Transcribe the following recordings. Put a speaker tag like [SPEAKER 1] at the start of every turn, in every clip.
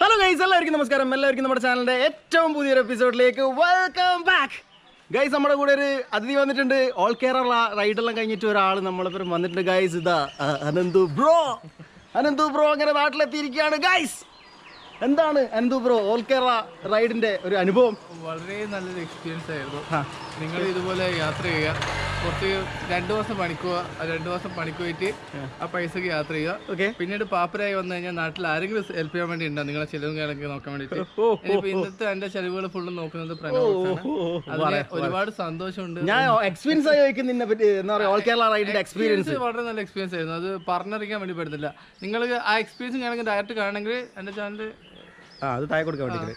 [SPEAKER 1] Hello guys എല്ലാവർക്കും നമസ്കാരം. എല്ലാവർക്കും നമ്മുടെ ചാനലിന്റെ ഏറ്റവും പുതിയൊരു എപ്പിസോഡിലേക്ക് വെൽക്കം ബാക്ക് ഗൈസ് നമ്മുടെ കൂടെ ഒരു അതിഥി വന്നിട്ടുണ്ട്. ഓൾ കേരള റൈഡെല്ലാം കഴിഞ്ഞിട്ട് ഒരാൾ നമ്മളിപ്പം വന്നിട്ടുണ്ട്. ഗൈസ് ഇതാ അനന്തു ബ്രോ അനന്തു ബ്രോ അങ്ങനെ നാട്ടിലെത്തിയിരിക്കുകയാണ്. ഗൈസ് എന്താണ് അനന്തു ബ്രോ ഓൾ കേരള റൈഡിന്റെ ഒരു അനുഭവം?
[SPEAKER 2] വളരെ നല്ലൊരു എക്സ്പീരിയൻസ് ആയിരുന്നു. നിങ്ങൾ ഇതുപോലെ യാത്ര ചെയ്യുക. കുറച്ച് രണ്ടു ദിവസം പണിക്കുക രണ്ടു ദിവസം പണിക്ക് പോയിട്ട് ആ. പൈസക്ക് യാത്ര ചെയ്യുക.
[SPEAKER 1] ഓക്കെ.
[SPEAKER 2] പിന്നീട് പാപ്പരായി വന്നു കഴിഞ്ഞാൽ നാട്ടിൽ ആരെങ്കിലും ഹെൽപ്പ് ചെയ്യാൻ വേണ്ടി ഉണ്ടോ? നിങ്ങളെ ചെലവും കാര്യങ്ങളൊക്കെ നോക്കാൻ വേണ്ടിയിട്ട്. ഇനിയിപ്പോ ഇന്നത്തെ എന്റെ ചെലവുകൾ ഫുള്ള് നോക്കുന്നത് അതിന് ഒരുപാട് സന്തോഷമുണ്ട്.
[SPEAKER 1] ഞാൻ എക്സ്പീരിയൻസ് പറ്റി എന്താ പറയുക ഓൾ കേരള റൈഡിന്റെ എക്സ്പീരിയൻസ്
[SPEAKER 2] വളരെ നല്ല എക്സ്പീരിയൻസ് ആയിരുന്നു. അത് പറഞ്ഞറിയിക്കാൻ വേണ്ടി പറ്റുന്നില്ല നിങ്ങൾ ആ എക്സ്പീരിയൻസ് ഞാനെങ്കിൽ ഡയറക്റ്റ് കാണണമെങ്കിൽ എന്റെ ചാനൽ
[SPEAKER 1] ആ അത് താഴെ കൊടുക്കാൻ വേണ്ടി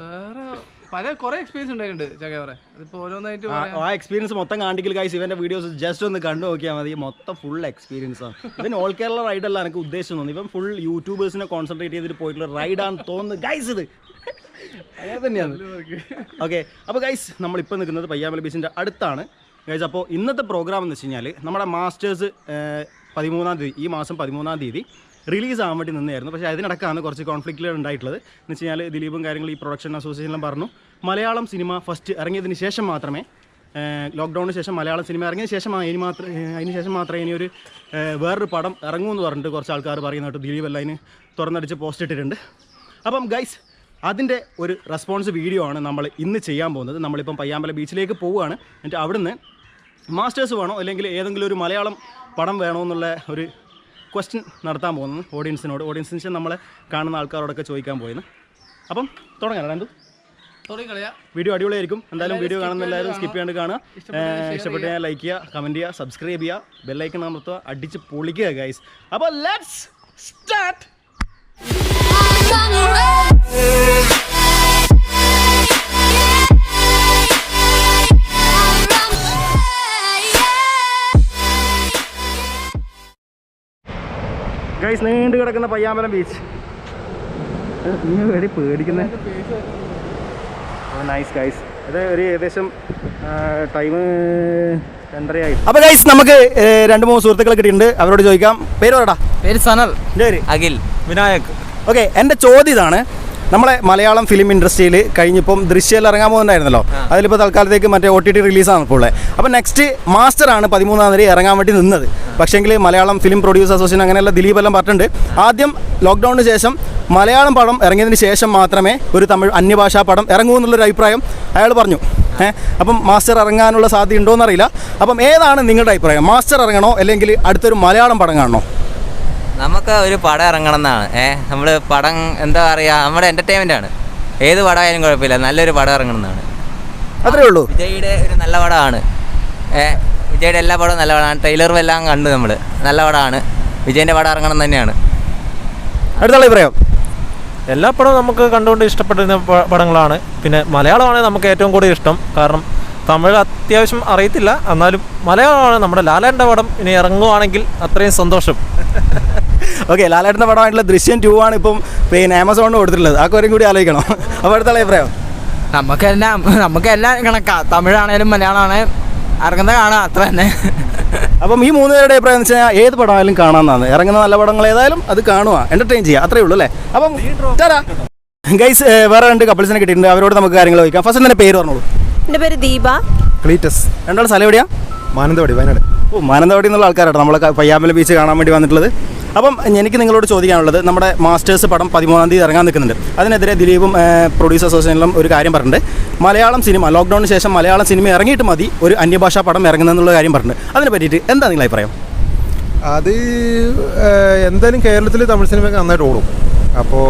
[SPEAKER 2] വേറെ പല കുറെ എക്സ്പീരിയൻസ് ഉണ്ടായിട്ടുണ്ട് ചകവറെ അതിപ്പോ ഓരോന്നായിട്ട്
[SPEAKER 1] ആ എക്സ്പീരിയൻസ് മൊത്തം കാണിക്കൽ ഗൈസ് ഇവന്റെ വീഡിയോസ് ജസ്റ്റ് ഒന്ന് കണ്ടു നോക്കിയാൽ മതി. മൊത്തം ഫുൾ എക്സ്പീരിയൻസ് ആണ് ഇവൻ ഓൾ കേരള റൈഡ് അല്ല എനിക്ക് ഉദ്ദേശം തോന്നുന്നു. ഇവൻ ഫുൾ യൂട്യൂബേഴ്സിനെ കോൺസെൻട്രേറ്റ് ചെയ്തിട്ട് പോയിട്ടുള്ള റൈഡാന്ന് തോന്നുന്നു. ഗൈസ് ഇത് അങ്ങനെ തന്നെയാണ്. ഓക്കെ അപ്പോൾ ഗൈസ് നമ്മളിപ്പോൾ നിൽക്കുന്നത് പയ്യാമല ബീച്ചിന്റെ അടുത്താണ്. ഗൈസ് അപ്പോൾ ഇന്നത്തെ പ്രോഗ്രാം എന്ന് വെച്ച് കഴിഞ്ഞാൽ നമ്മുടെ മാസ്റ്റേഴ്സ് പതിമൂന്നാം തീയതി ഈ മാസം പതിമൂന്നാം തീയതി റിലീസ് ആവാൻ വേണ്ടി നിന്നായിരുന്നു. പക്ഷേ അതിനിടക്കാണ് കുറച്ച് കോൺഫ്ലിക്റ്റുകൾ ഉണ്ടായിട്ടുള്ളത്. എന്ന് വെച്ച് കഴിഞ്ഞാൽ ദിലീപും കാര്യങ്ങളും ഈ പ്രൊഡക്ഷൻ അസോസിയേഷനിലും പറഞ്ഞു മലയാളം സിനിമ ഫസ്റ്റ് ഇറങ്ങിയതിന് ശേഷം മാത്രമേ ലോക്ക്ഡൗണിന് ശേഷം മലയാളം സിനിമ ഇറങ്ങിയ ശേഷം ഇനി മാത്രം അതിന് ശേഷം മാത്രമേ ഇനി ഒരു വേറൊരു പടം ഇറങ്ങുമെന്ന് പറഞ്ഞിട്ട് കുറച്ച് ആൾക്കാർ പറയുന്നതായിട്ട് ദിലീപ് എല്ലാം അതിന് തുറന്നടിച്ച് പോസ്റ്റ് ഇട്ടിട്ടുണ്ട്. അപ്പം ഗൈസ് അതിന്റെ ഒരു റെസ്പോൺസ് വീഡിയോ ആണ് നമ്മൾ ഇന്ന് ചെയ്യാൻ പോകുന്നത്. നമ്മളിപ്പം പയ്യാമ്പല ബീച്ചിലേക്ക് പോവുകയാണ്. എന്നിട്ട് അവിടുന്ന് മാസ്റ്റേഴ്സ് വേണോ? അല്ലെങ്കിൽ ഏതെങ്കിലും ഒരു മലയാളം പടം വേണോ എന്നുള്ള ഒരു ക്വസ്റ്റ്യൻ നടത്താൻ പോകുന്നത് ഓഡിയൻസിനോട് ഓഡിയൻസിന് നമ്മളെ കാണുന്ന ആൾക്കാരോടൊക്കെ ചോദിക്കാൻ പോയിരുന്നു അപ്പം തുടങ്ങാം. രണ്ടു
[SPEAKER 2] തുടങ്ങിയാ
[SPEAKER 1] വീഡിയോ അടിപൊളിയായിരിക്കും. എന്തായാലും വീഡിയോ കാണുന്ന എല്ലാവരും സ്കിപ്പ് ചെയ്യാണ്ട് കാണുക. ഇഷ്ടപ്പെട്ട് ഞാൻ ലൈക്ക് ചെയ്യുക. കമന്റ് ചെയ്യുക സബ്സ്ക്രൈബ് ചെയ്യുക ബെല്ലൈക്കൺ അമർത്തുക അടിച്ച് പൊളിക്കുക ഗൈസ് അപ്പോൾ ലെറ്റ്സ് സ്റ്റാർട്ട് ഗൈസ് നീണ്ടു കിടക്കുന്ന പയ്യാമ്പലം ബീച്ച് നീ വേണ്ടി പേടിക്കുന്നത് നൈസ് ഗൈസ് ഇത് ഒരു ഏകദേശം ടൈം രണ്ടരയായി. അപ്പോൾ ഗൈസ് നമുക്ക് രണ്ട് മൂന്ന് സുഹൃത്തുക്കളെ കിട്ടിയിട്ടുണ്ട്. അവരോട് ചോദിക്കാം. പേര് പറടാ
[SPEAKER 3] പേര് സനൽ.
[SPEAKER 1] പേര്
[SPEAKER 3] അഖിൽ. വിനായക്.
[SPEAKER 1] ഓക്കെ എന്റെ ചോദ്യം ഇതാണ്. നമ്മളെ മലയാളം ഫിലിം ഇൻഡസ്ട്രിയിൽ കഴിഞ്ഞിപ്പം ദൃശ്യയിൽ ഇറങ്ങാൻ പോകുന്നുണ്ടായിരുന്നല്ലോ. അതിലിപ്പോൾ തൽക്കാലത്തേക്ക് മറ്റേ ഒ ടി ടി റിലീസാണ് ഇപ്പോൾ ഉള്ളത്. അപ്പോൾ നെക്സ്റ്റ് മാസ്റ്റർ ആണ് പതിമൂന്നാം തീയതി ഇറങ്ങാൻ വേണ്ടി നിന്നത്. പക്ഷേങ്കിൽ മലയാളം ഫിലിം പ്രൊഡ്യൂസർ അസോസിയേഷൻ അങ്ങനെയുള്ള ദിലീപ് എല്ലാം പറഞ്ഞിട്ടുണ്ട്. ആദ്യം ലോക്ക്ഡൗണിന് ശേഷം മലയാളം പടം ഇറങ്ങിയതിന് ശേഷം മാത്രമേ ഒരു തമിഴ് അന്യഭാഷാ പടം ഇറങ്ങൂ എന്നുള്ളൊരു അഭിപ്രായം അയാൾ പറഞ്ഞു. ഏഹ് അപ്പം മാസ്റ്റർ ഇറങ്ങാനുള്ള സാധ്യത ഉണ്ടോ എന്നറിയില്ല അപ്പം ഏതാണ് നിങ്ങളുടെ അഭിപ്രായം? മാസ്റ്റർ ഇറങ്ങണോ? അല്ലെങ്കിൽ അടുത്തൊരു മലയാളം പടം കാണണോ?
[SPEAKER 3] നമുക്ക് ഒരു പടം ഇറങ്ങണം എന്നാണ് ഏ നമ്മൾ പടം എന്താ പറയുക നമ്മുടെ എന്റർടൈൻമെന്റ് ആണ്. ഏത് പടമായാലും കുഴപ്പമില്ല. നല്ലൊരു പടം ഇറങ്ങണം എന്നാണ്
[SPEAKER 1] അത്രേ ഉള്ളൂ.
[SPEAKER 3] വിജയുടെ ഒരു നല്ല പടമാണ്. ഏ വിജയുടെ എല്ലാ പടവും നല്ല പടമാണ്. ട്രെയിലറും എല്ലാം കണ്ടു നമ്മൾ നല്ല പടമാണ്. വിജയന്റെ പടം ഇറങ്ങണം തന്നെയാണ്.
[SPEAKER 1] അടുത്തുള്ള അഭിപ്രായം
[SPEAKER 4] എല്ലാ പടവും നമുക്ക് കണ്ടുകൊണ്ട് ഇഷ്ടപ്പെടുന്ന പടങ്ങളാണ്. പിന്നെ മലയാളമാണ് നമുക്ക് ഏറ്റവും കൂടുതൽ ഇഷ്ടം. കാരണം തമിഴ് അത്യാവശ്യം അറിയത്തില്ല. എന്നാലും മലയാളമാണ് നമ്മുടെ ലാലേന്റെ പടം ഇനി ഇറങ്ങുവാണെങ്കിൽ അത്രയും സന്തോഷം.
[SPEAKER 1] ഓക്കെ ലാലേട്ടന്റെ പടമായിട്ടുള്ള ദൃശ്യം ടു ആണ് ഇപ്പം പിന്നെ ആമസോണിന് കൊടുത്തിട്ടുള്ളത്. ആ കാര്യം കൂടി ആലോചിക്കണം. അപ്പോൾ അടുത്തുള്ള അഭിപ്രായം?
[SPEAKER 5] നമുക്കെല്ലാം നമുക്കെല്ലാം കണക്കാ തമിഴാണേലും മലയാളമാണേലും ഇറങ്ങുന്ന കാണാം അത്ര തന്നെ.
[SPEAKER 1] അപ്പം ഈ മൂന്ന് പേരുടെ അഭിപ്രായം എന്ന് വെച്ചാൽ ഏത് പടമായാലും കാണാമെന്നാണ് ഇറങ്ങുന്ന നല്ല പടങ്ങൾ ഏതായാലും അത് കാണുക എന്റർടൈൻ ചെയ്യുക അത്രേ ഉള്ളൂ അല്ലേ? അപ്പം ഗൈസ് വേറെ രണ്ട് കപ്പിൾസിനെ കിട്ടിയിട്ടുണ്ട്. അവരോട് നമുക്ക് കാര്യങ്ങൾ ചോദിക്കാം. ഫസ്റ്റ് തന്നെ പേര് പറഞ്ഞോളൂ?
[SPEAKER 6] എന്റെ പേര് ദീപ.
[SPEAKER 7] ക്ലീറ്റസ്.
[SPEAKER 1] രണ്ടാൾ സ്ഥലം എവിടെയാ?
[SPEAKER 7] മാനന്തവാടി വയനാട്.
[SPEAKER 1] ഓ മാനന്തവാടി എന്നുള്ള ആൾക്കാരാണ് നമ്മൾ പയ്യാമ്പല ബീച്ച് കാണാൻ വേണ്ടി വന്നിട്ടുള്ളത്. അപ്പം എനിക്ക് നിങ്ങളോട് ചോദിക്കാനുള്ളത് നമ്മുടെ മാസ്റ്റേഴ്സ് പടം പതിമൂന്നാം തീയതി ഇറങ്ങാൻ നിൽക്കുന്നുണ്ട്. അതിനെതിരെ ദിലീപും പ്രൊഡ്യൂസർ അസോസിയേഷനിലും ഒരു കാര്യം പറഞ്ഞിട്ടുണ്ട്. മലയാളം സിനിമ ലോക്ക്ഡൗണിന് ശേഷം മലയാളം സിനിമ ഇറങ്ങിയിട്ട് മതി ഒരു അന്യഭാഷാ പടം ഇറങ്ങുന്നെന്നുള്ള കാര്യം പറഞ്ഞിട്ടുണ്ട്. അതിനെ പറ്റിയിട്ട് എന്താ നിങ്ങൾ അഭിപ്രായം?
[SPEAKER 7] അത് എന്തായാലും കേരളത്തിൽ തമിഴ് സിനിമയൊക്കെ നന്നായിട്ട് ഓടും. അപ്പോൾ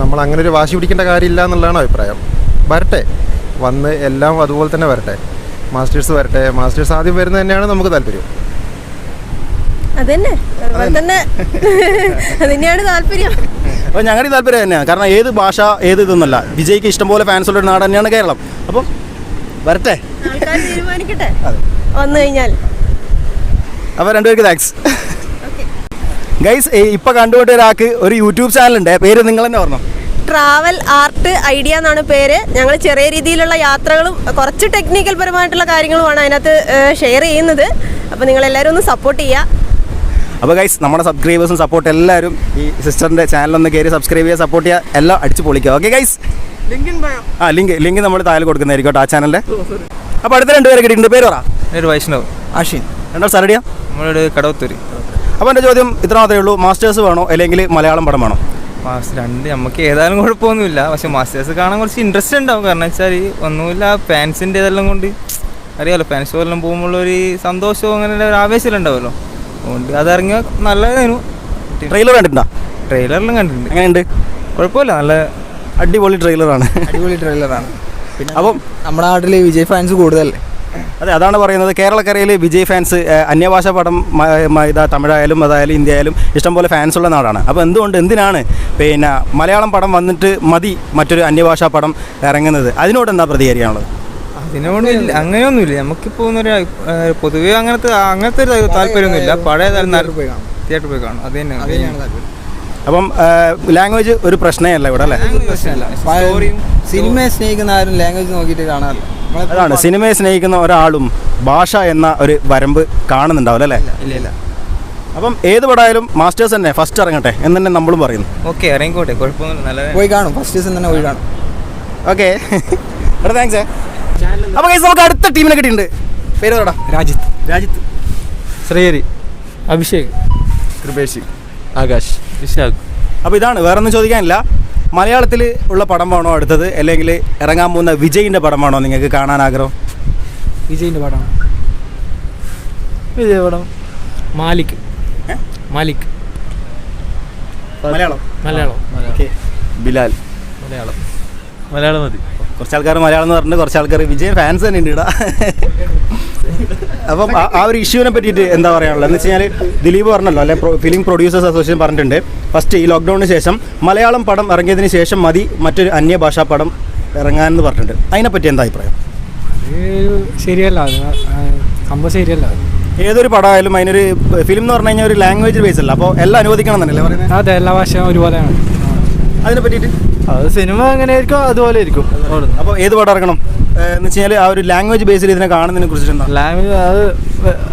[SPEAKER 7] നമ്മൾ അങ്ങനെ ഒരു വാശി പിടിക്കേണ്ട കാര്യമില്ല എന്നുള്ളതാണ് അഭിപ്രായം. വരട്ടെ. വന്ന് എല്ലാം അതുപോലെ തന്നെ വരട്ടെ. മാസ്റ്റേഴ്സ് വരട്ടെ. മാസ്റ്റേഴ്സ് ആദ്യം വരുന്നത് തന്നെയാണ് നമുക്ക് താല്പര്യം.
[SPEAKER 6] അതന്നെ. തന്നെ. അതിനെയാണ് താല്പര്യം.
[SPEAKER 1] അപ്പോൾ ഞങ്ങളുടെ താല്പര്യം തന്നെയാണ് കാരണം ഏത് ഭാഷ ഏത് ഇതൊന്നുമല്ല വിജയ്ക്ക് ഇഷ്ടംപോലെ ഫാൻസ് ഉള്ള ഒരു നാട് തന്നെയാണ് കേരളം. അപ്പം വരട്ടെ.
[SPEAKER 6] തീരുമാനിക്കട്ടെ. വന്നു കഴിഞ്ഞാൽ.
[SPEAKER 1] അപ്പോൾ രണ്ടുപേർക്ക് താങ്ക്സ് ഗൈസ് ഇപ്പോൾ കണ്ടുപോട്ട് ഒരാൾക്ക് ഒരു യൂട്യൂബ് ചാനലുണ്ട് പേര് നിങ്ങൾ തന്നെ പറഞ്ഞു
[SPEAKER 6] ട്രാവൽ ആർട്ട് ഐഡിയ എന്നാണ് പേര്. ഞങ്ങൾ ചെറിയ രീതിയിലുള്ള യാത്രകളും കുറച്ച് ടെക്നിക്കൽ പരമായിട്ടുള്ള കാര്യങ്ങളുമാണ് അതിനകത്ത് ഷെയർ ചെയ്യുന്നത്. അപ്പോൾ നിങ്ങൾ എല്ലാവരും ഒന്ന് സപ്പോർട്ട് ചെയ്യുക
[SPEAKER 1] അപ്പോൾ ഗൈസ് നമ്മുടെ സബ്സ്ക്രൈബേഴ്സും സപ്പോർട്ട് എല്ലാവരും ഈ സിസ്റ്ററിന്റെ ചാനലൊന്ന് കയറി സബ്സ്ക്രൈബ് ചെയ്യുക സപ്പോർട്ട് ചെയ്യുക എല്ലാം അടിച്ച് പൊളിക്കുക. ഓക്കെ ഗൈസ്
[SPEAKER 8] ലിങ്കിൻ ഭയം
[SPEAKER 1] ആ ലിങ്ക് ലിങ്ക് നമ്മൾ താഴെ കൊടുക്കുന്നതായിരിക്കും ആ ചാനലിന്റെ അപ്പോൾ അടുത്ത രണ്ട് പേരെ കിട്ടിയിട്ടുണ്ട് പേര് പറ.
[SPEAKER 9] ഒരു വൈഷ്ണവ്. അഷിൻ
[SPEAKER 1] രണ്ടാൾ സരടിയാ
[SPEAKER 9] നമ്മളൊരു കടവത്തൂര്.
[SPEAKER 1] അപ്പോൾ എന്റെ ചോദ്യം ഇത്ര മാത്രമേ ഉള്ളൂ. മാസ്റ്റേഴ്സ് വേണോ? അല്ലെങ്കിൽ മലയാളം പടം വേണോ?
[SPEAKER 9] മാസ്റ്റർ രണ്ട് നമുക്ക് ഏതായാലും കുഴപ്പമൊന്നുമില്ല. പക്ഷെ മാസ്റ്റേഴ്സ് കാണാൻ കുറച്ച് ഇൻട്രസ്റ്റ് ഉണ്ടാവും. കാരണം വെച്ചാൽ ഒന്നുമില്ല ഫാൻസിന്റെ ഇതെല്ലാം കൊണ്ട് അറിയാമല്ലോ ഫാൻസ് എല്ലാം പോകുമ്പോൾ ഒരു സന്തോഷവും അങ്ങനെ ഒരു ആവേശം ഉണ്ടാവുമല്ലോ. അതുകൊണ്ട് അതിറങ്ങിയ നല്ലതായിരുന്നു.
[SPEAKER 1] ട്രെയിലർ കണ്ടിട്ടുണ്ടോ?
[SPEAKER 9] ട്രെയിലറിലും കണ്ടിട്ടുണ്ട്.
[SPEAKER 1] എങ്ങനെയുണ്ട്?
[SPEAKER 9] കുഴപ്പമില്ല നല്ല
[SPEAKER 1] അടിപൊളി ട്രെയിലറാണ്
[SPEAKER 9] അടിപൊളി ട്രെയിലറാണ് പിന്നെ
[SPEAKER 1] അപ്പം
[SPEAKER 9] നമ്മുടെ നാട്ടിൽ വിജയ് ഫാൻസ് കൂടുതലല്ലേ
[SPEAKER 1] അതെ അതാണ് പറയുന്നത്. കേരളക്കരയിൽ വിജയ് ഫാൻസ് അന്യഭാഷ പടം ഇതാ തമിഴായാലും അതായാലും ഇന്ത്യ ആയാലും ഇഷ്ടംപോലെ ഫാൻസ് ഉള്ള നാടാണ്. അപ്പോൾ എന്തുകൊണ്ട് എന്തിനാണ് പിന്നെ മലയാളം പടം വന്നിട്ട് മതി മറ്റൊരു അന്യഭാഷാ പടം ഇറങ്ങുന്നത്? അതിനോട് എന്താ പ്രതികരിക്കാനുള്ളത്?
[SPEAKER 9] അതിനോട് ഇല്ല അങ്ങനെയൊന്നുമില്ല നമുക്കിപ്പോൾ ഒരു പൊതുവെ അങ്ങനത്തെ അങ്ങനത്തെ ഒരു താല്പര്യമൊന്നുമില്ല. പഴയ തിയേറ്ററിൽ പോയി കാണും. അത് തന്നെ
[SPEAKER 1] അപ്പം ലാംഗ്വേജ് ഒരു പ്രശ്നമല്ല ഇവിടെ അല്ലേ?
[SPEAKER 9] പ്രശ്നമല്ല.
[SPEAKER 3] സിനിമയെ സ്നേഹിക്കുന്ന ആരും ലാംഗ്വേജ് നോക്കിയിട്ട് കാണാറില്ല.
[SPEAKER 1] അതാണ് സിനിമയെ സ്നേഹിക്കുന്ന ഒരാളും ഭാഷ എന്ന ഒരു വരമ്പ് കാണുന്നുണ്ടാവില്ല അല്ലേ?
[SPEAKER 9] ഇല്ല ഇല്ല
[SPEAKER 1] അപ്പം ഏത് പടമായാലും മാസ്റ്റേഴ്സ് തന്നെ ഫസ്റ്റ് ഇറങ്ങട്ടെ എന്ന് തന്നെ നമ്മളും പറയുന്നു.
[SPEAKER 9] ഓക്കെ ഇറങ്ങിക്കോട്ടെ. കുഴപ്പമൊന്നുമില്ല നല്ല
[SPEAKER 3] പോയി കാണും. ഫസ്റ്റ് സീസൺ തന്നെ പോയി കാണും.
[SPEAKER 1] ഓക്കെ. എടാ താങ്ക്സ് അപ്പോൾ guys, നമുക്ക് അടുത്ത ടീമിനെ കിട്ടിയിട്ടുണ്ട്. പേര് പറടാ
[SPEAKER 10] രാജിത്ത്.
[SPEAKER 1] രാജിത്ത്.
[SPEAKER 10] ശ്രീഹരി. അഭിഷേക്.
[SPEAKER 11] കൃപേഷി.
[SPEAKER 10] ആകാശ്. വിശാഖ്.
[SPEAKER 1] അപ്പോൾ ഇതാണ് വേറെ ഒന്നും ചോദിക്കാനില്ല. മലയാളത്തിൽ ഉള്ള പടമാണോ അടുത്തത്? അല്ലെങ്കിൽ ഇറങ്ങാൻ പോകുന്ന വിജയിന്റെ പടമാണോ നിങ്ങൾക്ക് കാണാൻ ആഗ്രഹം?
[SPEAKER 10] വിജയിന്റെ പടം. വിജയ പടം. മാലിക്? മാലിക്.
[SPEAKER 1] മലയാളം?
[SPEAKER 10] മലയാളം.
[SPEAKER 1] ഓക്കെ. ബിലാൽ.
[SPEAKER 10] മലയാളം. മലയാളം മതി.
[SPEAKER 1] കുറച്ച് ആൾക്കാർ മലയാളം എന്ന് പറഞ്ഞിട്ട് കുറച്ച് ആൾക്കാർ വിജയ് ഫാൻസ് തന്നെ ഉണ്ട് ഇവിടെ അപ്പം ആ- ഒരു ഇഷ്യൂവിനെ പറ്റിയിട്ട് എന്താ പറയാനുള്ളത്? എന്ന് വെച്ച് കഴിഞ്ഞാൽ ദിലീപ് പറഞ്ഞല്ലോ അല്ലെ ഫിലിം പ്രൊഡ്യൂസേഴ്സ് അസോസിയേഷൻ പറഞ്ഞിട്ടുണ്ട്. ഫസ്റ്റ് ഈ ലോക്ക്ഡൗണിന് ശേഷം മലയാളം പടം ഇറങ്ങിയതിന് ശേഷം മതി മറ്റൊരു അന്യഭാഷാ പടം ഇറങ്ങാനെന്ന് പറഞ്ഞിട്ടുണ്ട്. അതിനെപ്പറ്റി എന്താ അഭിപ്രായം?
[SPEAKER 10] ശരിയല്ല സംഭവം ശരിയല്ല.
[SPEAKER 1] ഏതൊരു പടമായാലും അതിനൊരു ഫിലിം എന്ന് പറഞ്ഞു കഴിഞ്ഞാൽ ഒരു ലാംഗ്വേജ് ബേസ് അല്ല. അപ്പോൾ എല്ലാം അനുവദിക്കണം എന്നല്ലേ പറയുന്നത്
[SPEAKER 10] അതെ എല്ലാ ഭാഷയും ഒരുപോലെയാണ്.
[SPEAKER 1] അതിനെ പറ്റിയിട്ട്?
[SPEAKER 10] അത് സിനിമ അങ്ങനെ ആയിരിക്കും അതുപോലെ ആയിരിക്കും.
[SPEAKER 1] അപ്പോൾ ഏത് പടം ഇറങ്ങണം? എന്ന് വെച്ച് കഴിഞ്ഞാൽ ആ ഒരു ലാംഗ്വേജ് ബേസിൽ ഇതിനെ കാണുന്നതിനെ കുറിച്ച്
[SPEAKER 10] ലാംഗ്വേജ് അത്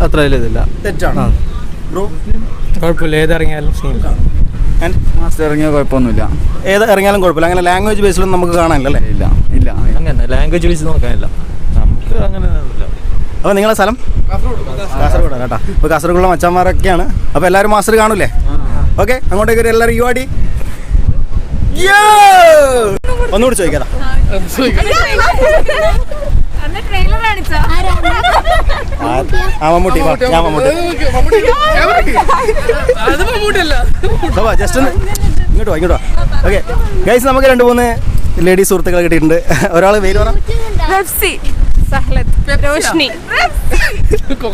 [SPEAKER 10] അത്ര വലിയ ഇതില്ല.
[SPEAKER 1] തെറ്റാണ്. ബ്രോ
[SPEAKER 10] കുഴപ്പമില്ല. ഏതിറങ്ങിയാലും സീനില്ല
[SPEAKER 3] മാസ്റ്റർ ഇറങ്ങിയാൽ കുഴപ്പമൊന്നുമില്ല.
[SPEAKER 1] ഏത് ഇറങ്ങിയാലും കുഴപ്പമില്ല. അങ്ങനെ ലാംഗ്വേജ് ബേസിലൊന്നും നമുക്ക് കാണാനില്ലല്ലേ
[SPEAKER 3] ഇല്ല. ഇല്ല.
[SPEAKER 10] അങ്ങനെ ലാംഗ്വേജ് ബേസിൽ നോക്കാനില്ല. നമുക്ക് അങ്ങനെ
[SPEAKER 1] അപ്പോൾ നിങ്ങളെ സ്ഥലം? കാസർഗോഡ്. കേട്ടോ ഇപ്പോൾ കാസർഗോഡുള്ള മച്ചന്മാരൊക്കെയാണ്. അപ്പോൾ എല്ലാവരും മാസ്റ്റർ കാണൂലേ ഓക്കെ അങ്ങോട്ടേക്ക് ഒരു എല്ലാവരും യു ആടി ഒന്നുകൂടി ചോദിക്കാതാ. ആ മമ്മൂട്ടി ഞാൻ മമ്മൂട്ടി. ജസ്റ്റ് ഒന്ന് ഇങ്ങോട്ട് വാ ഇങ്ങോട്ട് വാ. ഓക്കെ ഗൈസ് നമുക്ക് രണ്ട് മൂന്ന് ലേഡീസ് സുഹൃത്തുക്കളെ കിട്ടിയിട്ടുണ്ട്. ഒരാൾ പേര് പറ.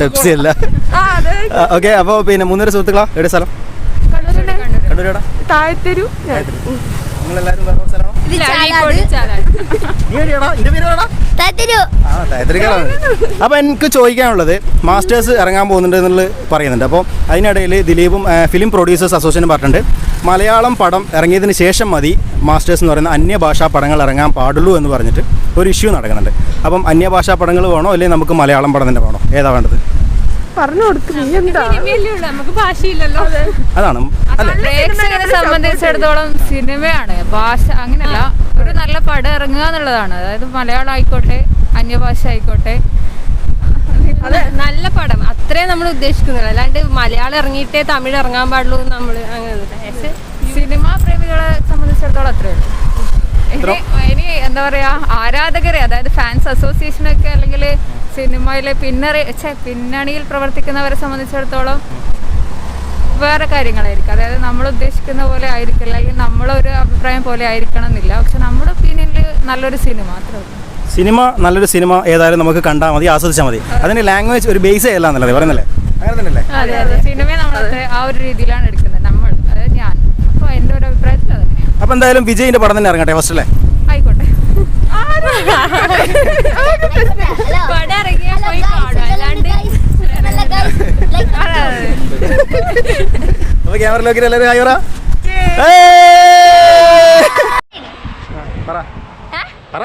[SPEAKER 1] പെപ്സി അല്ല ഓക്കെ അപ്പോൾ പിന്നെ മൂന്നര സുഹൃത്തുക്കളാ. എവിടെ സ്ഥലം? കണ്ണൂരേടാ
[SPEAKER 12] താഴത്തൊരു.
[SPEAKER 1] വേറെ സ്ഥലമാണോ? അപ്പോൾ എനിക്ക് ചോദിക്കാനുള്ളത് മാസ്റ്റേഴ്സ് ഇറങ്ങാൻ പോകുന്നുണ്ട് എന്നുള്ളത് പറയുന്നുണ്ട്. അപ്പോൾ അതിനിടയിൽ ദിലീപും ഫിലിം പ്രൊഡ്യൂസേഴ്സ് അസോസിയേഷൻ പറഞ്ഞിട്ടുണ്ട് മലയാളം പടം ഇറങ്ങിയതിന് ശേഷം മതി മാസ്റ്റേഴ്സ് എന്ന് പറയുന്ന അന്യഭാഷാ പടങ്ങൾ ഇറങ്ങാൻ പാടുള്ളൂ എന്ന് പറഞ്ഞിട്ട് ഒരു ഇഷ്യൂ നടക്കുന്നുണ്ട്. അപ്പം അന്യഭാഷാ പടങ്ങൾ വേണോ അല്ലെങ്കിൽ നമുക്ക് മലയാളം പടം തന്നെ വേണോ? ഏതാ വേണ്ടത്?
[SPEAKER 12] പറഞ്ഞു കൊടുക്കും നീ എന്താ?
[SPEAKER 13] നമുക്ക് ഭാഷയില്ലല്ലോ.
[SPEAKER 1] അതാണ്.
[SPEAKER 13] പ്രേക്ഷകരെ സംബന്ധിച്ചിടത്തോളം സിനിമയാണ്. ഭാഷ അങ്ങനല്ല ഒരു നല്ല പടം ഇറങ്ങുക എന്നുള്ളതാണ്. അതായത് മലയാളം ആയിക്കോട്ടെ അന്യഭാഷ ആയിക്കോട്ടെ
[SPEAKER 12] അതെ. നല്ല പടം. അത്രേ നമ്മൾ ഉദ്ദേശിക്കുന്നില്ല. അല്ലാണ്ട് മലയാളം ഇറങ്ങിയിട്ടേ തമിഴ് ഇറങ്ങാൻ പാടുള്ളൂ നമ്മൾ അങ്ങനെ
[SPEAKER 13] സിനിമാ പ്രേമികളെ സംബന്ധിച്ചിടത്തോളം അത്രേ ഉള്ളൂ. ഇനി ഇനി എന്താ പറയാ? ആരാധകരെ അതായത് ഫാൻസ് അസോസിയേഷനൊക്കെ അല്ലെങ്കിൽ സിനിമയിലെ പിന്നറി പിന്നണിയിൽ പ്രവർത്തിക്കുന്നവരെ സംബന്ധിച്ചിടത്തോളം വേറെ കാര്യങ്ങളായിരിക്കും. അതായത് നമ്മൾ ഉദ്ദേശിക്കുന്ന പോലെ ആയിരിക്കില്ല അല്ലെങ്കിൽ നമ്മളൊരു അഭിപ്രായം പോലെ ആയിരിക്കണം എന്നില്ല പക്ഷെ നമ്മുടെ ഒപ്പീനിയനിൽ നല്ലൊരു സിനിമ അത്രേ
[SPEAKER 1] സിനിമ നല്ലൊരു സിനിമ ഏതായാലും നമുക്ക് കണ്ടാൽ മതി ആസ്വദിച്ചാൽ മതി. അതിന് ലാംഗ്വേജ് ഒരു ബേസ് അല്ല എന്നല്ലേ പറയുന്നല്ലേ? അങ്ങനെ തന്നെയല്ലേ?
[SPEAKER 13] അതെ അതെ. സിനിമയെ നമ്മൾ ആ ഒരു രീതിയിലാണ് എടുക്കുന്നത്. നമ്മൾ അതായത് ഞാൻ. അപ്പോൾ എന്റെ ഒരു അഭിപ്രായത്തിൽ അതങ്ങനെയാണ്.
[SPEAKER 1] അപ്പോൾ എന്തായാലും വിജയിന്റെ പടം തന്നെ ഇറങ്ങട്ടെ ഫസ്റ്റ് അല്ലേ?
[SPEAKER 13] ആയിക്കോട്ടെ പടം ഇറങ്ങിയാൽ പോയി കാണും. അല്ലാണ്ട് അതെ, അതെ.
[SPEAKER 1] അപ്പോൾ ക്യാമറയിലേക്ക് എല്ലാവരും ഹായ് പറ. പറ. പറ.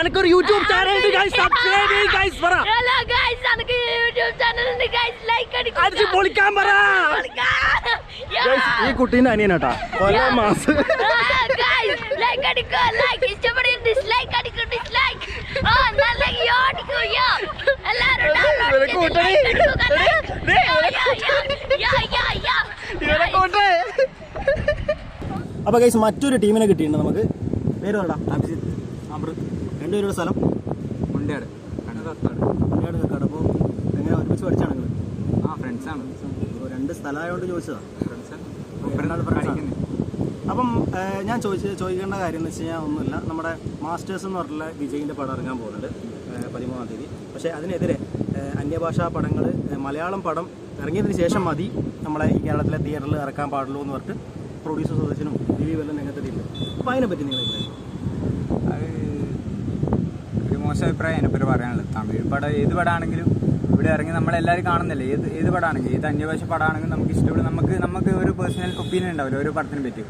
[SPEAKER 1] എനിക്കൊരു യൂട്യൂബ് ചാനൽ സബ്സ്ക്രൈബ് ചെയ്യ്. ഗൈസ് പറ.
[SPEAKER 12] ഹലോ ഗൈസ് എനിക്ക് യൂട്യൂബ് ചാനൽ ഉണ്ട്. ഗൈസ് ലൈക്ക്
[SPEAKER 1] അടിച്ച്
[SPEAKER 12] അടിക്കുക
[SPEAKER 1] പൊളിക്കാൻ പറ. Guys, ഈ കുട്ടീന്റെ അനിയനാട്ടാ കൊല്ലം മാസം.
[SPEAKER 12] ലൈക്ക് അടിക്കുക ലൈക്ക് ഡിസ്ലൈക്ക് അടിക്കുക ഡിസ്ലൈക്ക് ആ നല്ല യോടിക്കോ യോ. എല്ലാരും download ചെയ്ത് like അടിക്കുക, യാ, യാ, യാ, യാ, യാ.
[SPEAKER 1] അപ്പൊ കൈസ് മറ്റൊരു ടീമിനെ കിട്ടിയിട്ടുണ്ട് നമുക്ക്. പേര് പറടാ അഭിജിത്ത് അമൃത്. രണ്ടുപേരുടെ സ്ഥലം?
[SPEAKER 5] മുണ്ടയാട്
[SPEAKER 1] മുണ്ടയാട് കക്കാട് അപ്പോൾ എങ്ങനെ ഒരുമിച്ച് പഠിച്ചാണ് നിങ്ങൾ
[SPEAKER 5] ആ ഫ്രണ്ട്സാണ്
[SPEAKER 1] അപ്പോൾ രണ്ട് സ്ഥലമായതുകൊണ്ട് ചോദിച്ചതാണ്
[SPEAKER 5] ഫ്രണ്ട്സാണ്.
[SPEAKER 1] അപ്പം ഞാൻ ചോദിച്ച ചോദിക്കേണ്ട കാര്യം എന്ന് വെച്ച് കഴിഞ്ഞാൽ ഒന്നുമില്ല. നമ്മുടെ മാസ്റ്റേഴ്സ് എന്ന് പറഞ്ഞിട്ടുള്ള വിജയിന്റെ പടം ഇറങ്ങാൻ പോകുന്നുണ്ട് പതിമൂന്നാം തീയതി. പക്ഷേ അതിനെതിരെ അന്യഭാഷാ പടങ്ങൾ മലയാളം പടം ഇറങ്ങിയതിന് ശേഷം മതി. നമ്മളെ ഈ കേരളത്തിലെ തിയേറ്ററിൽ ഇറക്കാൻ പാടുള്ളൂ എന്ന് പറഞ്ഞിട്ട് പ്രൊഡ്യൂസർ സദസ്യനും വല്ലതും രംഗത്തെത്തിയില്ല അപ്പോൾ അതിനെപ്പറ്റി നിങ്ങൾ
[SPEAKER 5] ഒരു മോശം അഭിപ്രായം അതിനെപ്പറ്റി പറയാനുള്ളത്. തമിഴ് പടം ഏത് പടമാണെങ്കിലും ഇവിടെ ഇറങ്ങി നമ്മളെല്ലാവരും കാണുന്നില്ലേ? ഏത് ഏത് പടമാണെങ്കിലും ഏത് അന്യഭാഷ പടമാണെങ്കിലും നമുക്ക് ഇഷ്ടപ്പെടും നമുക്ക് നമുക്ക് ഒരു പേഴ്സണൽ ഒപ്പീനിയൻ ഉണ്ടാവില്ല ഓരോ പടത്തിനെ പറ്റി?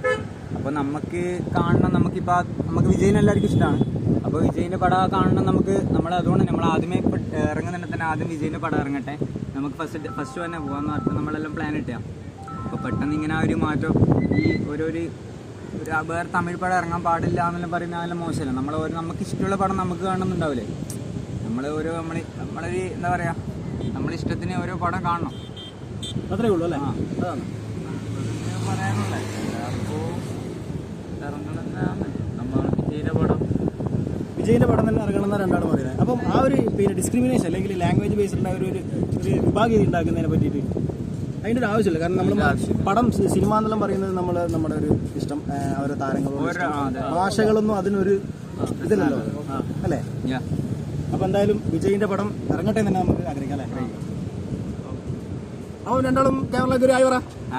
[SPEAKER 5] അപ്പോൾ നമുക്ക് കാണണം നമുക്കിപ്പോൾ നമുക്ക് വിജയിനെ എല്ലാവർക്കും ഇഷ്ടമാണ്. അപ്പോൾ വിജയിന്റെ പടം കാണണം നമുക്ക് നമ്മൾ അതുകൊണ്ട് നമ്മൾ ആദ്യമേ ഇറങ്ങുന്നുണ്ടെങ്കിൽ തന്നെ ആദ്യം വിജയിന്റെ പടം ഇറങ്ങട്ടെ. നമുക്ക് ഫസ്റ്റ് ഫസ്റ്റ് തന്നെ പോകാമെന്ന് പറഞ്ഞിട്ട് നമ്മളെല്ലാം പ്ലാൻ ഇട്ടാം അപ്പോൾ പെട്ടെന്ന് ഇങ്ങനെ ആ ഒരു മാറ്റം ഈ ഓരോരു വേറെ തമിഴ് പടം ഇറങ്ങാൻ പാടില്ല എന്നെല്ലാം പറയുന്നത് നല്ല മോശമല്ല? നമ്മൾ നമുക്ക് ഇഷ്ടമുള്ള പടം നമുക്ക് കാണണമെന്നുണ്ടാവില്ലേ? നമ്മൾ ഓരോ നമ്മൾ നമ്മളൊരു എന്താ പറയുക നമ്മുടെ ഇഷ്ടത്തിന് ഓരോ പടം കാണണം.
[SPEAKER 1] അത്രേ ഉള്ളൂ അല്ലേ? അതാണ്.
[SPEAKER 5] പറയാനുള്ളത് അപ്പോൾ ഇറങ്ങണമെന്നാണ് നമ്മൾ വിജയിന്റെ പടം.
[SPEAKER 1] വിജയിന്റെ പടം തന്നെ ഇറങ്ങണമെന്ന രണ്ടാണ് പറയുന്നത് അപ്പം ആ ഒരു പിന്നെ ഡിസ്ക്രിമിനേഷൻ അല്ലെങ്കിൽ ലാംഗ്വേജ് ബേസ്ഡ് ഒരു ഒരു വിഭാഗീയത ഉണ്ടാക്കുന്നതിനെ പറ്റിയിട്ട് അതിന്റെ ഒരു ആവശ്യമില്ല. കാരണം നമ്മൾ പടം സിനിമ എന്നെല്ലാം പറയുന്നത് നമ്മൾ നമ്മുടെ ഒരു ഇഷ്ടം ആ, ഓരോ താരങ്ങളും
[SPEAKER 5] ആ.
[SPEAKER 1] ഭാഷകളൊന്നും അതിനൊരു ഇതില്ലല്ലോ. അല്ലേ?
[SPEAKER 5] യാ
[SPEAKER 1] അപ്പം എന്തായാലും വിജയിന്റെ പടം ഇറങ്ങട്ടെ എന്ന് തന്നെ നമുക്ക് ആഗ്രഹിക്കാം അല്ലേ? അവൻ രണ്ടാളും കേരള ഒരു ആയി പറ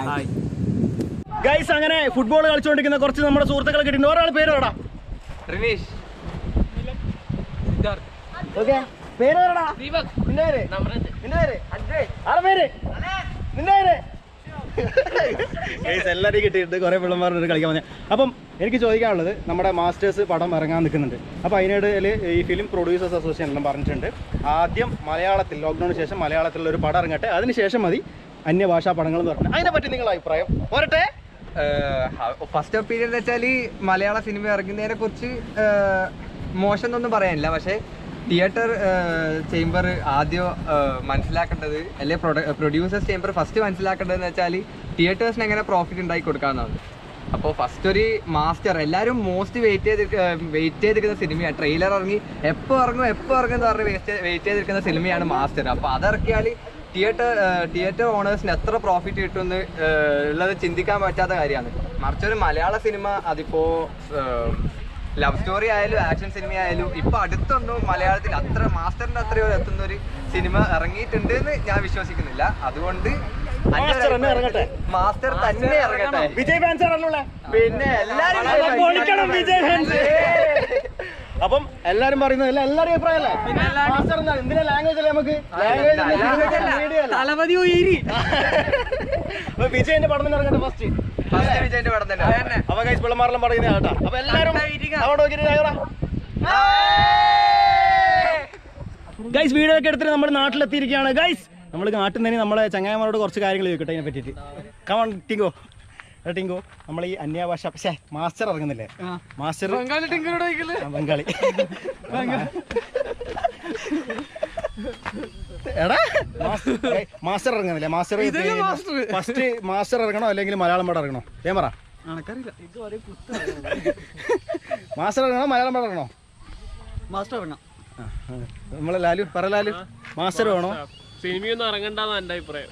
[SPEAKER 5] ഹായ്
[SPEAKER 1] ഗൈസ് അങ്ങനെ ഫുട്ബോൾ കളിച്ചുകൊണ്ടിരിക്കുന്ന കുറച്ച് നമ്മുടെ സുഹൃത്തുക്കളെ കിട്ടിയിട്ടുണ്ട്. ഒരാൾ പേര് പറടാ
[SPEAKER 2] റിനീഷ്
[SPEAKER 1] ഓക്കെ. പേര് പറടാ നിന്റെ പേര്? നിന്റെ പേര്? ആടെ പേര്? നിന്റെ പേര്? ഗൈസ് കിട്ടിയിട്ടുണ്ട്. കുറെ പിള്ളമാരുടെ കളിക്കാൻ വന്നത് അപ്പം എനിക്ക് ചോദിക്കാനുള്ളത് നമ്മുടെ മാസ്റ്റേഴ്സ് പടം ഇറങ്ങാൻ നിൽക്കുന്നുണ്ട്. അപ്പോൾ അതിനിടയിൽ ഈ ഫിലിം പ്രൊഡ്യൂസേഴ്സ് അസോസിയേഷൻ എല്ലാം പറഞ്ഞിട്ടുണ്ട്. ആദ്യം മലയാളത്തിൽ ലോക്ക്ഡൗണിന് ശേഷം മലയാളത്തിലുള്ള ഒരു പടം ഇറങ്ങട്ടെ. അതിനുശേഷം മതി അന്യഭാഷാ പടങ്ങൾ എന്ന് പറഞ്ഞു അതിനെപ്പറ്റി നിങ്ങളുടെ അഭിപ്രായം? പോരട്ടെ
[SPEAKER 14] ഫസ്റ്റ് ഒപ്പീനിയൻ എന്ന് വെച്ചാൽ ഈ മലയാള സിനിമ ഇറങ്ങുന്നതിനെ കുറിച്ച് മോശം എന്നൊന്നും പറയാനില്ല. പക്ഷേ തിയേറ്റർ ചേംബർ ആദ്യം മനസ്സിലാക്കേണ്ടത് അല്ലെങ്കിൽ പ്രൊഡ്യൂസേഴ്സ് ചേംബർ ഫസ്റ്റ് മനസ്സിലാക്കേണ്ടതെന്ന് വെച്ചാൽ തിയേറ്റേഴ്സിന് എങ്ങനെ പ്രോഫിറ്റ് ഉണ്ടാക്കി കൊടുക്കാമെന്നാണ് അപ്പോൾ ഫസ്റ്റ് ഒരു മാസ്റ്റർ എല്ലാവരും മോസ്റ്റ് വെയിറ്റ് ചെയ്ത് വെയിറ്റ് ചെയ്തിരിക്കുന്ന സിനിമയാണ് ട്രെയിലർ ഇറങ്ങി. എപ്പോൾ ഇറങ്ങും എപ്പോൾ ഇറങ്ങും എന്ന് പറഞ്ഞ് വെയിറ്റ് ചെയ്തിരിക്കുന്ന സിനിമയാണ് മാസ്റ്റർ അപ്പോൾ അതിറക്കിയാൽ തിയേറ്റർ തിയേറ്റർ ഓണേഴ്സിന് എത്ര പ്രോഫിറ്റ് കിട്ടുമെന്ന് ഉള്ളത് ചിന്തിക്കാൻ പറ്റാത്ത കാര്യമാണ്. മറിച്ചൊരു മലയാള സിനിമ അതിപ്പോൾ ലവ് സ്റ്റോറി ആയാലും ആക്ഷൻ സിനിമ ആയാലും ഇപ്പൊ അടുത്തൊന്നും മലയാളത്തിൽ അത്ര മാസ്റ്ററിന്റെ അത്രയോ എത്തുന്ന ഒരു സിനിമ ഇറങ്ങിയിട്ടുണ്ട് എന്ന് ഞാൻ വിശ്വസിക്കുന്നില്ല. അതുകൊണ്ട്
[SPEAKER 1] മാസ്റ്റർ തന്നെ ഇറങ്ങട്ടെ.
[SPEAKER 14] മാസ്റ്റർ തന്നെ ഇറങ്ങട്ടെ.
[SPEAKER 1] വിജയ് ഫാൻസ് ആണല്ലോ
[SPEAKER 14] പിന്നെ എല്ലാരും
[SPEAKER 1] പൊളിക്കണം വിജയ് ഫാൻസ് അപ്പം എല്ലാരും പറയുന്നത് അല്ല എല്ലാരും അഭിപ്രായമല്ലേ? മാസ്റ്റർ എന്താണ് എന്തിനാ ലാംഗ്വേജ് അല്ലേ നമുക്ക്? ലാംഗ്വേജ്
[SPEAKER 2] തലമതി ഉയരി.
[SPEAKER 1] അപ്പൊ വിജയന്റെ പടം തന്നെ ഇറങ്ങട്ടെ ഫസ്റ്റ്
[SPEAKER 14] ഫസ്റ്റ് വിജയന്റെ പടം തന്നെ.
[SPEAKER 1] അപ്പൊ കൈസ് പിള്ളമാരെല്ലാം പറയുന്നത് കേട്ടാ. അപ്പൊ എല്ലാരും അവിടെ നോക്കിയിട്ട് ഗൈസ് വീഡിയോ ഒക്കെ എടുത്തിട്ട് നമ്മുടെ നാട്ടിലെത്തിയിരിക്കുകയാണ്. ഗൈസ് നമ്മൾ നാട്ടിൽ നിന്ന് നമ്മളെ ചങ്ങായിമാരോട് കുറച്ച് കാര്യങ്ങൾ ചോദിക്കട്ടെ അതിനെ പറ്റിയിട്ട്. കമൺ ടിങ്കോ ടിങ്കോ നമ്മൾ ഈ അന്യഭാഷ പക്ഷേ മാസ്റ്റർ ഇറങ്ങുന്നില്ലേ? മാസ്റ്റർ
[SPEAKER 2] ബംഗാളി
[SPEAKER 1] ബംഗാളി. എടാ മാസ്റ്റർ- മാസ്റ്റർ ഇറങ്ങുന്നില്ലേ? മാസ്റ്റർ ഫസ്റ്റ് മാസ്റ്റർ ഇറങ്ങണോ അല്ലെങ്കിൽ മലയാളം പാടം ഇറങ്ങണോ? ഏ പറ. മാസ്റ്റർ ഇറങ്ങണോ മലയാളം പാടം ഇറങ്ങണോ?
[SPEAKER 2] മാസ്റ്റർ ഇറങ്ങാം
[SPEAKER 1] നമ്മളെ ലാലു പറ ലാലു. മാസ്റ്റർ വേണോ?
[SPEAKER 2] സിനിമയൊന്നും ഇറങ്ങണ്ടെന്ന് എന്റെ അഭിപ്രായം.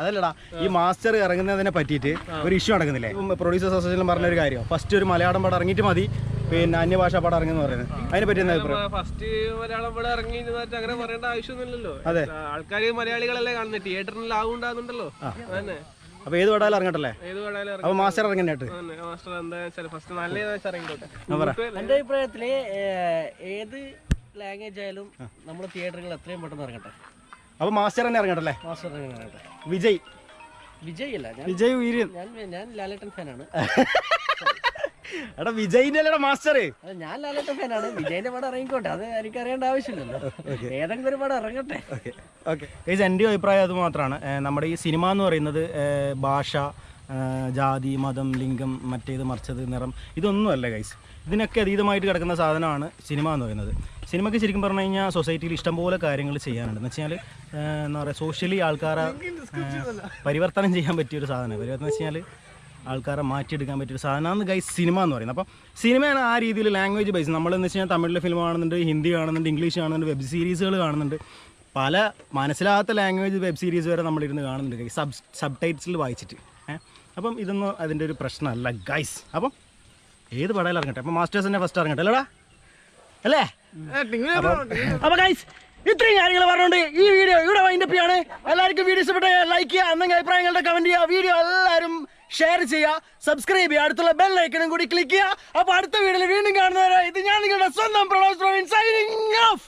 [SPEAKER 1] അതല്ലടാ ഈ മാസ്റ്റർ ഇറങ്ങുന്നതിനെ പറ്റിയിട്ട് ഒരു ഇഷ്യൂ നടക്കുന്നില്ലേ? പ്രൊഡ്യൂസർ അസോസിയേഷൻ പറഞ്ഞ ഒരു കാര്യം? ഫസ്റ്റ് ഒരു മലയാളം പടം ഇറങ്ങിയിട്ട് മതി പിന്നെ അന്യഭാഷാ പടം ഇറങ്ങുന്ന പറയുന്നത്. അതിനെ പറ്റി എന്താ അഭിപ്രായം?
[SPEAKER 2] ഫസ്റ്റ് മലയാളം പടം ഇറങ്ങി അങ്ങനെ പറയേണ്ട ആവശ്യമൊന്നുമില്ലല്ലോ.
[SPEAKER 1] അതെ.
[SPEAKER 2] ആൾക്കാർ മലയാളികളല്ലേ കാണുന്നത് തിയേറ്ററിൽ ആവുണ്ടാകുന്നുണ്ടല്ലോ അതന്നെ.
[SPEAKER 1] അപ്പൊ ഏത് പടാലും ഇറങ്ങട്ടല്ലേ? അപ്പൊ മാസ്റ്റർ ഇറങ്ങുന്നതായിട്ട്.
[SPEAKER 15] എന്റെ അഭിപ്രായത്തിൽ ഏത് ലാംഗ്വേജ് ആയാലും നമ്മൾ തിയേറ്ററുകൾ എത്രയും പെട്ടെന്ന് ഇറങ്ങട്ടെ.
[SPEAKER 1] അപ്പൊ മാസ്റ്റർ തന്നെ ഇറങ്ങട്ടല്ലേ
[SPEAKER 15] മാസ്റ്റർ ഇറങ്ങട്ടെ.
[SPEAKER 1] വിജയ്.
[SPEAKER 15] വിജയ് അല്ല
[SPEAKER 1] വിജയ് വീര്യൻ
[SPEAKER 15] ഞാൻ ഞാൻ ലാലേട്ടൻ ഫാനാണ്.
[SPEAKER 1] എടാ വിജയിന്റെ അല്ലടാ മാസ്റ്റർ.
[SPEAKER 15] ഞാൻ ലാലേട്ടൻ ഫാനാണ്. വിജയിന്റെ പടം ഇറങ്ങിക്കോട്ടെ. അത് എനിക്ക് അറിയേണ്ട ആവശ്യമില്ലല്ലോ ഏതെങ്കിലും ഒരു പടം ഇറങ്ങട്ടെ.
[SPEAKER 1] ഓക്കെ. എന്റെ അഭിപ്രായം അത് മാത്രമാണ്. നമ്മുടെ ഈ സിനിമ എന്ന് പറയുന്നത് ഭാഷ ജാതി മതം ലിംഗം മറ്റേത് മറിച്ചത് നിറം ഇതൊന്നുമല്ല ഗൈസ്. ഇതിനൊക്കെ അതീതമായിട്ട് കിടക്കുന്ന സാധനമാണ് സിനിമ എന്ന് പറയുന്നത്. സിനിമയ്ക്ക് ശരിക്കും പറഞ്ഞു കഴിഞ്ഞാൽ സൊസൈറ്റിയിൽ ഇഷ്ടംപോലെ കാര്യങ്ങൾ ചെയ്യാനുണ്ട്. എന്ന് വെച്ചാൽ എന്താ പറയുക സോഷ്യലി ആൾക്കാരെ പരിവർത്തനം ചെയ്യാൻ പറ്റിയൊരു സാധനം പരിവർത്തനം വെച്ച് കഴിഞ്ഞാൽ ആൾക്കാരെ മാറ്റിയെടുക്കാൻ പറ്റിയൊരു സാധനമാണ്. ഗൈസ് സിനിമ എന്ന് പറയുന്നത്. അപ്പം സിനിമയാണ് ആ രീതിയിൽ ലാംഗ്വേജ് ബേസ് നമ്മളെന്ന് വെച്ച് കഴിഞ്ഞാൽ തമിഴിലെ ഫിലിം കാണുന്നുണ്ട് ഹിന്ദി കാണുന്നുണ്ട് ഇംഗ്ലീഷ് കാണുന്നുണ്ട് വെബ് സീരീസുകൾ കാണുന്നുണ്ട്. പല മനസ്സിലാകാത്ത ലാംഗ്വേജ് വെബ് സീരീസ് വരെ നമ്മളിരുന്ന് കാണുന്നുണ്ട് ഗൈസ് സബ് സബ് ടൈറ്റിൽ വായിച്ചിട്ട്. ഏഹ് അപ്പം ഇതൊന്നും അതിന്റെ ഒരു പ്രശ്നമല്ല ഗൈസ് അപ്പം ഏത് പടയിൽ ഇറങ്ങട്ടെ? അപ്പം മാസ്റ്റേഴ്സ് തന്നെ ഫസ്റ്റ് ഇറങ്ങട്ടെ അല്ലേടാ? അല്ലേ? അപ്പൊ ഗൈസ് ഇത്രയും കാര്യങ്ങൾ പറഞ്ഞുകൊണ്ട് ഈ വീഡിയോ ഇവിടെ വൈൻഡപ്പ് ചെയ്യാണ്. എല്ലാവർക്കും വീഡിയോ ഇഷ്ടപ്പെട്ട ലൈക്ക് ചെയ്യുക എന്തെങ്കിലും അഭിപ്രായങ്ങളുടെ കമന്റ് ചെയ്യുക വീഡിയോ എല്ലാവരും ഷെയർ ചെയ്യുക സബ്സ്ക്രൈബ് ചെയ്യുക അടുത്തുള്ള ബെൽ ഐക്കണും കൂടി ക്ലിക്ക് ചെയ്യുക. അപ്പൊ അടുത്ത വീഡിയോയിൽ വീണ്ടും കാണുന്നവരെ ഇത് ഞാൻ നിങ്ങളുടെ സ്വന്തം പ്രൊഡക്ട് സൈനിങ് ഓഫ്